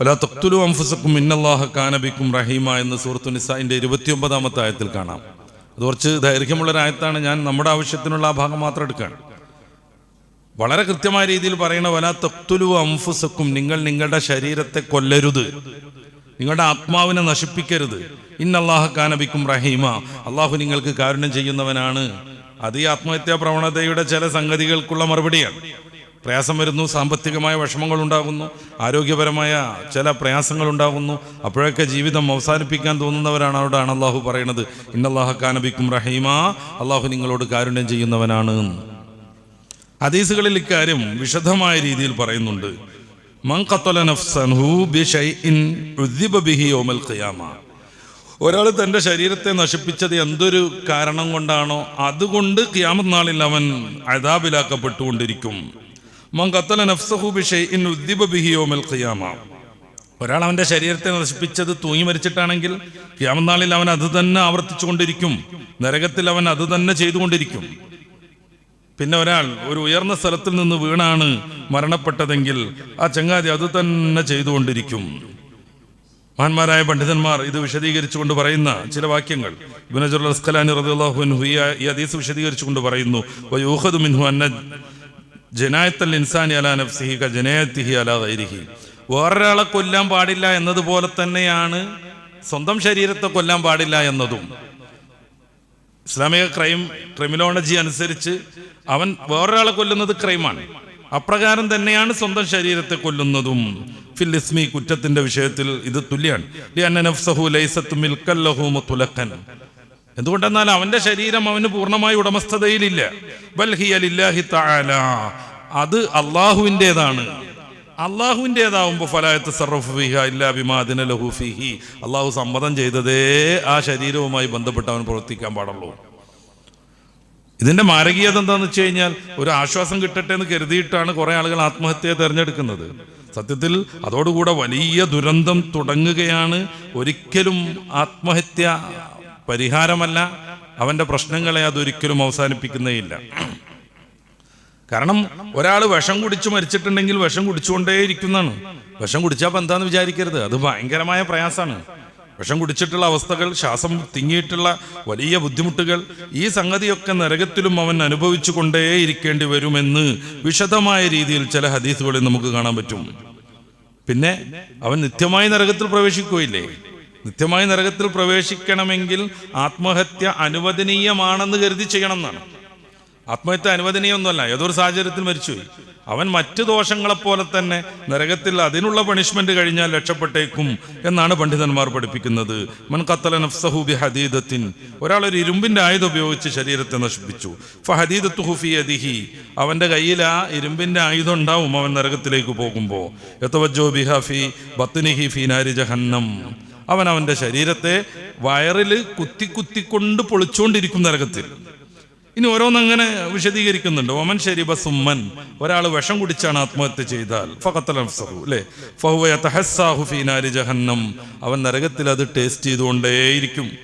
വലാ തഖ്തുലു അൻഫുസക്കും ഇന്നല്ലാഹ കാനബിക്കും റഹീമ എന്ന് സൂറത്തു നിസാഇന്റെ ഇരുപത്തിയൊമ്പതാമത്തെ ആയത്തിൽ കാണാം. അത് കുറച്ച് ദൈർഘ്യമുള്ള ഒരു ആയത്താണ് ഞാൻ നമ്മുടെ ആവശ്യത്തിനുള്ള ആ ഭാഗം മാത്രം എടുക്കുകയാണ്. വളരെ കൃത്യമായ രീതിയിൽ പറയണ വലാ തഖ്തുലു അംഫുസക്കും നിങ്ങൾ നിങ്ങളുടെ ശരീരത്തെ കൊല്ലരുത്. നിങ്ങളുടെ ആത്മാവിനെ നശിപ്പിക്കരുത്. ഇന്നല്ലാഹ കാനബിക്കും റഹീമ. അള്ളാഹു നിങ്ങൾക്ക് കാരുണ്യം ചെയ്യുന്നവനാണ്. അത് ഈ ആത്മഹത്യാ പ്രവണതയുടെ ചില സംഗതികൾക്കുള്ള മറുപടിയാണ്. പ്രയാസം വരുന്നു സാമ്പത്തികമായ വിഷമങ്ങൾ ഉണ്ടാകുന്നു ആരോഗ്യപരമായ ചില പ്രയാസങ്ങൾ ഉണ്ടാകുന്നു അപ്പോഴൊക്കെ ജീവിതം അവസാനിപ്പിക്കാൻ തോന്നുന്നവരാണ് അവിടെയാണ് അള്ളാഹു പറയുന്നത്. ഇന്നല്ലാഹ കാനബിക്കും റഹീമ. അള്ളാഹു നിങ്ങളോട് കാരുണ്യം ചെയ്യുന്നവനാണ് ഹദീസുകളിൽ ഇക്കാര്യം വിശദമായ രീതിയിൽ പറയുന്നുണ്ട്. ഒരാൾ തന്റെ ശരീരത്തെ നശിപ്പിച്ചത് എന്തൊരു കാരണം കൊണ്ടാണോ അതുകൊണ്ട് ക്യാമത് നാളിൽ അവൻ അതാബിലാക്കപ്പെട്ടുകൊണ്ടിരിക്കും ഒരാൾ അവന്റെ ശരീരത്തെ നശിപ്പിച്ചത് തൂങ്ങി മരിച്ചിട്ടാണെങ്കിൽ ക്യാമനാളിൽ അവൻ അത് തന്നെ ആവർത്തിച്ചുകൊണ്ടിരിക്കും. നരകത്തിൽ അവൻ അത് തന്നെ ചെയ്തുകൊണ്ടിരിക്കും. പിന്നെ ഒരാൾ ഒരു ഉയർന്ന സ്ഥലത്തിൽ നിന്ന് വീണാണ് മരണപ്പെട്ടതെങ്കിൽ ആ ചങ്ങാതി അത് തന്നെ ചെയ്തുകൊണ്ടിരിക്കും. മഹാന്മാരായ പണ്ഡിതന്മാർ ഇത് വിശദീകരിച്ചുകൊണ്ട് പറയുന്ന ചില വാക്യങ്ങൾ. ഇബ്നു അസ്ഖലാനി റളിയല്ലാഹു അൻഹു ഈ ഹദീസ് വിശദീകരിച്ചുകൊണ്ട് പറയുന്നു മിൻഹു അന്ന ജനായത്തൽ ഇൻസാനി അല നഫ്സിഹി ക ജനായത്തിഹി അല ഗൈരിഹി. വേറൊരാളെ കൊല്ലാൻ പാടില്ല എന്നതുപോലെ തന്നെയാണ് സ്വന്തം ശരീരത്തെ കൊല്ലാൻ പാടില്ല എന്നതും. ഇസ്ലാമിക ക്രൈം ക്രിമിനോളജി അനുസരിച്ച് അവൻ വേറൊരാളെ കൊല്ലുന്നത് ക്രൈമാണ്. അപ്രകാരം തന്നെയാണ് സ്വന്തം ശരീരത്തെ കൊല്ലുന്നതും. ഫിൽ ഇസ്മി കുറ്റത്തിന്റെ വിഷയത്തിൽ ഇത് തുല്യാണ്. എന്തുകൊണ്ടെന്നാൽ അവന്റെ ശരീരം അവന് പൂർണമായി ഉടമസ്ഥതയിലില്ല. അത് അള്ളാഹുവിന്റെതാണ് അള്ളാഹുവിന്റെതാവുമ്പോൾ ഫലായത്ത് അള്ളാഹു സമ്മതം ചെയ്തതേ ആ ശരീരവുമായി ബന്ധപ്പെട്ട് അവൻ പ്രവർത്തിക്കാൻ പാടുള്ളൂ. ഇതിന്റെ മാരകീയത എന്താണെന്ന് വെച്ച് കഴിഞ്ഞാൽ ഒരു ആശ്വാസം കിട്ടട്ടെ എന്ന് കരുതിയിട്ടാണ് കുറെ ആളുകൾ ആത്മഹത്യയെ തിരഞ്ഞെടുക്കുന്നത്. സത്യത്തിൽ അതോടുകൂടെ വലിയ ദുരന്തം തുടങ്ങുകയാണ്. ഒരിക്കലും ആത്മഹത്യ പരിഹാരമല്ല അവന്റെ പ്രശ്നങ്ങളെ അതൊരിക്കലും അവസാനിപ്പിക്കുന്നേയില്ല. കാരണം ഒരാൾ വിഷം കുടിച്ച് മരിച്ചിട്ടുണ്ടെങ്കിൽ വിഷം കുടിച്ചുകൊണ്ടേയിരിക്കുന്നതാണ്. വിഷം കുടിച്ചാൽ അപ്പം എന്താന്ന് വിചാരിക്കരുത്? അത് ഭയങ്കരമായ പ്രയാസമാണ് വിഷം കുടിച്ചിട്ടുള്ള അവസ്ഥകൾ ശ്വാസം തിങ്ങിയിട്ടുള്ള വലിയ ബുദ്ധിമുട്ടുകൾ ഈ സംഗതിയൊക്കെ നരകത്തിലും അവൻ അനുഭവിച്ചു കൊണ്ടേയിരിക്കേണ്ടി വരുമെന്ന് വിശദമായ രീതിയിൽ ചില ഹദീസുകളിൽ നമുക്ക് കാണാൻ പറ്റും. പിന്നെ അവൻ നിത്യമായി നരകത്തിൽ പ്രവേശിക്കുകയില്ലേ? നിത്യമായി നരകത്തിൽ പ്രവേശിക്കണമെങ്കിൽ ആത്മഹത്യ അനുവദനീയമാണെന്ന് കരുതി ചെയ്യണം എന്നാണ്. ആത്മഹത്യ അനുവദനീയമൊന്നുമല്ല. ഏതൊരു സാഹചര്യത്തിൽ മരിച്ചുപോയി. അവൻ മറ്റു ദോഷങ്ങളെപ്പോലെ തന്നെ നരകത്തിൽ അതിനുള്ള പണിഷ്മെന്റ് കഴിഞ്ഞാൽ രക്ഷപ്പെട്ടേക്കും എന്നാണ് പണ്ഡിതന്മാർ പഠിപ്പിക്കുന്നത്. മൻ കത്തല നഫ്സഹു ബി ഹദീദത്തിൻ ഒരാൾ ഒരു ഇരുമ്പിന്റെ ആയുധം ഉപയോഗിച്ച് ശരീരത്തെ നശിപ്പിച്ചു. ഫഹദീദത്ത് ഹുഫി അദിഹി അവന്റെ കയ്യിൽ ആ ഇരുമ്പിന്റെ ആയുധം ഉണ്ടാവും. അവൻ നരകത്തിലേക്ക് പോകുമ്പോൾ എത്തവജോ ബിഹാഫി ബത്തുനിഹി ബത്നിഹി ഫി നാരി ജഹന്നം. അവൻ അവന്റെ ശരീരത്തെ വയറിൽ കുത്തി കുത്തിക്കൊണ്ട് പൊളിച്ചുകൊണ്ടിരിക്കും നരകത്തിൽ ഇനി ഓരോന്നങ്ങനെ വിശദീകരിക്കുന്നുണ്ട്. ഒമൻ ശരീബ സുമ്മൻ. ഒരാൾ വിഷം കുടിച്ചാണ് ആത്മഹത്യ ചെയ്താൽ. ഫഖത്തൽ നഫ്സഹു അല്ലേ? ഫഹുവ യതഹസ്സാഹു ഫീ നാരി ജഹന്നം. അവൻ നരകത്തിൽ അത് ടേസ്റ്റ് ചെയ്തുകൊണ്ടേയിരിക്കും.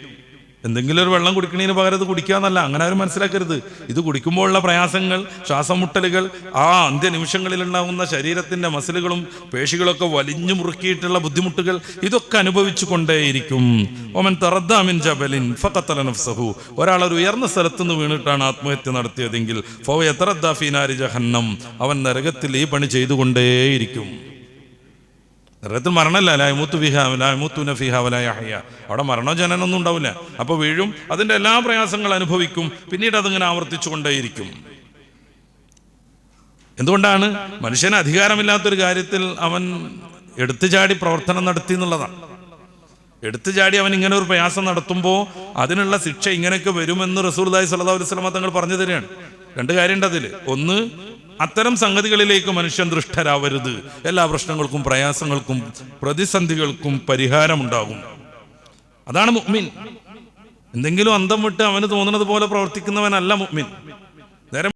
എന്തെങ്കിലും ഒരു വെള്ളം കുടിക്കണതിന് പകരം ഇത് കുടിക്കാന്നല്ല അങ്ങനെ ആരും മനസ്സിലാക്കരുത്. ഇത് കുടിക്കുമ്പോഴുള്ള പ്രയാസങ്ങൾ ശ്വാസമുട്ടലുകൾ ആ അന്ത്യ നിമിഷങ്ങളിൽ ഉണ്ടാകുന്ന ശരീരത്തിന്റെ മസിലുകളും പേശികളൊക്കെ വലിഞ്ഞു മുറുക്കിയിട്ടുള്ള ബുദ്ധിമുട്ടുകൾ ഇതൊക്കെ അനുഭവിച്ചു കൊണ്ടേയിരിക്കും ഓമൻ തറദ്ദാമിൻ ജബലിൻ ഫഖത്തല നഫ്സഹു. ഒരാൾ ഒരു ഉയർന്ന സ്ഥലത്തു നിന്ന് വീണിട്ടാണ് ആത്മഹത്യ നടത്തിയതെങ്കിൽ ഫൗ എത്തറദ്ദാഫീനാരി ജഹന്നം. അവൻ നരകത്തിൽ ഈ പണി ചെയ്തുകൊണ്ടേയിരിക്കും. നരകത്തിൽ മരണമല്ല ലായ്മൂത്തു ഫിഹ ലായ്മൂത്തുന ഫിഹ വലായഹയ അവിടെ മരണോ ജനനൊന്നും ഉണ്ടാവില്ല. അപ്പോൾ വീഴും അതിന്റെ എല്ലാ പ്രയാസങ്ങൾ അനുഭവിക്കും പിന്നീട് അതിങ്ങനെ ആവർത്തിച്ചു കൊണ്ടേയിരിക്കും എന്തുകൊണ്ടാണ്? മനുഷ്യന് അധികാരമില്ലാത്തൊരു കാര്യത്തിൽ അവൻ എടുത്തു ചാടി പ്രവർത്തനം നടത്തി എന്നുള്ളതാണ്. എടുത്തു ചാടി അവൻ ഇങ്ങനെ ഒരു പ്രയാസം നടത്തുമ്പോൾ അതിനുള്ള ശിക്ഷ ഇങ്ങനെയൊക്കെ വരുമെന്ന് റസൂർദായി സല്ലാ വസ്ലമ തങ്ങൾ പറഞ്ഞു തരികയാണ്. രണ്ട് കാര്യമുണ്ട് അതിൽ ഒന്ന് അത്തരം സംഗതികളിലേക്ക് മനുഷ്യൻ ദൃഷ്ടരാവരുത്. എല്ലാ പ്രശ്നങ്ങൾക്കും പ്രയാസങ്ങൾക്കും പ്രതിസന്ധികൾക്കും പരിഹാരമുണ്ടാകും. അതാണ് മുഅ്മിൻ. എന്തെങ്കിലും അന്തം വിട്ട് അവന് തോന്നുന്നത് പോലെ പ്രവർത്തിക്കുന്നവനല്ല മുഅ്മിൻ.